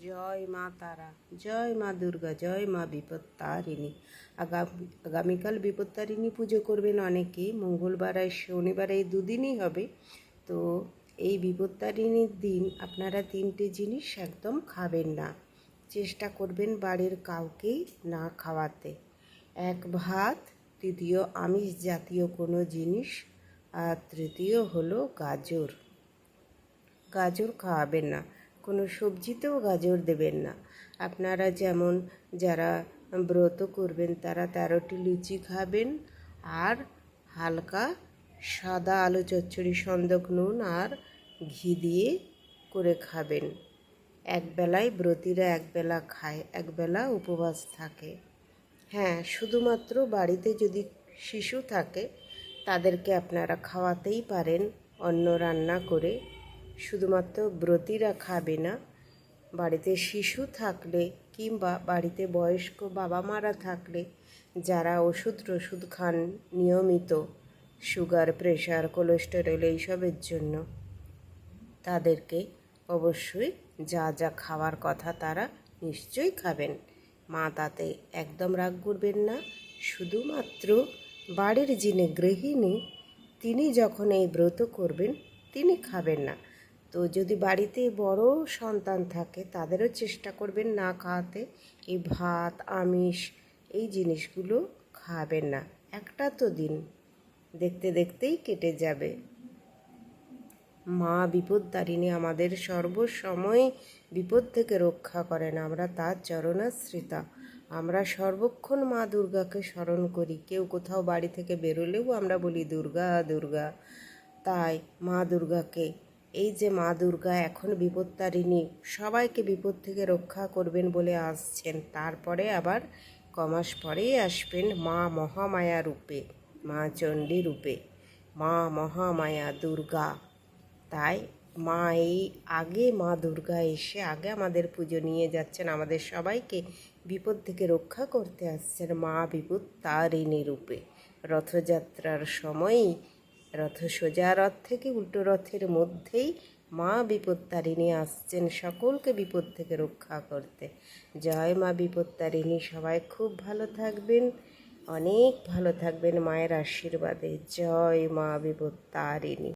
জয় মা তারা, জয় মা দুর্গা, জয় মা বিপত্তারিণী। আগামী, আগামীকাল বিপত্তারিণী পুজো করবেন অনেকেই, মঙ্গলবার আর শনিবার এই দুদিনই হবে। তো এই বিপত্তারিণীর দিন আপনারা তিনটে জিনিস একদম খাবেন না। চেষ্টা করবেন বাড়ির কাউকেই না খাওয়াতে। এক ভাত, তৃতীয় আমিষ জাতীয় কোনো জিনিস, আর তৃতীয় হলো গাজর। গাজর খাওয়াবেন না। কোনো সবজিতেও গাজর দেবেন না। আপনারা যেমন যারা ব্রত করবেন, তারা তেরোটি লুচি খাবেন আর হালকা সাদা আলু চচ্চড়ি, সন্দক নুন আর ঘি দিয়ে করে খাবেন। একবেলায় ব্রতীরা একবেলা খায়, একবেলা উপবাস থাকে। হ্যাঁ শুধুমাত্র বাড়িতে যদি শিশু থাকে, তাদেরকে আপনারা খাওয়াতেই পারেন অন্ন রান্না করে। শুধুমাত্র ব্রতীরা খাবে না, বাড়িতে শিশু থাকলে কিংবা বাড়িতে বয়স্ক বাবা মারা থাকলে যারা ওষুধ টষুধ খান নিয়মিত, সুগার প্রেশার কোলেস্টেরল এইসবের জন্য, তাদেরকে অবশ্যই যা যা খাওয়ার কথা তারা নিশ্চয়ই খাবেন। মা তাতে একদম রাগ করবেন না, শুধুমাত্র বাড়ির যিনি গৃহিণী, তিনি যখন এই ব্রত করবেন, তিনি খাবেন না। তো যদি বাড়িতে বড় সন্তান থাকে, তাদেরও চেষ্টা করবেন না খাওয়াতে। এই ভাত, আমিষ, এই জিনিসগুলো খাবেন না। একটা তো দিন দেখতে দেখতেই কেটে যাবে। মা বিপদদারিণী আমাদের সর্বসময় বিপদ থেকে রক্ষা করেন। আমরা তার চরণাশ্রিতা। আমরা সর্বক্ষণ মা দুর্গাকে স্মরণ করি। কেউ কোথাও বাড়ি থেকে বেরোলেও আমরা বলি, দুর্গা দুর্গা। তাই মা দুর্গাকে এই যে মা দুর্গা, এখন বিপত্তারিণী, সবাইকে বিপদ থেকে রক্ষা করবেন বলে আসছেন। তারপরে আবার কমাস পরেই আসবেন মা মহামায়া রূপে, মা চণ্ডী রূপে, মা মহামায়া দুর্গা। তাই মা এই আগে মা দুর্গা এসে আগে আমাদের পুজো নিয়ে যাচ্ছেন, আমাদের সবাইকে বিপদ থেকে রক্ষা করতে আসছেন মা বিপদ তারিণী রূপে। রথযাত্রার সময়ই রথ সোজা রথ থেকে উল্টো রথের মধ্যেই মা বিপত্তারিণী আসছেন সকলকে বিপদ থেকে রক্ষা করতে। জয় মা বিপত্তারিণী, সবাই খুব ভালো থাকবেন, অনেক ভালো থাকবেন মায়ের আশীর্বাদে। জয় মা বিপত্তারিণী।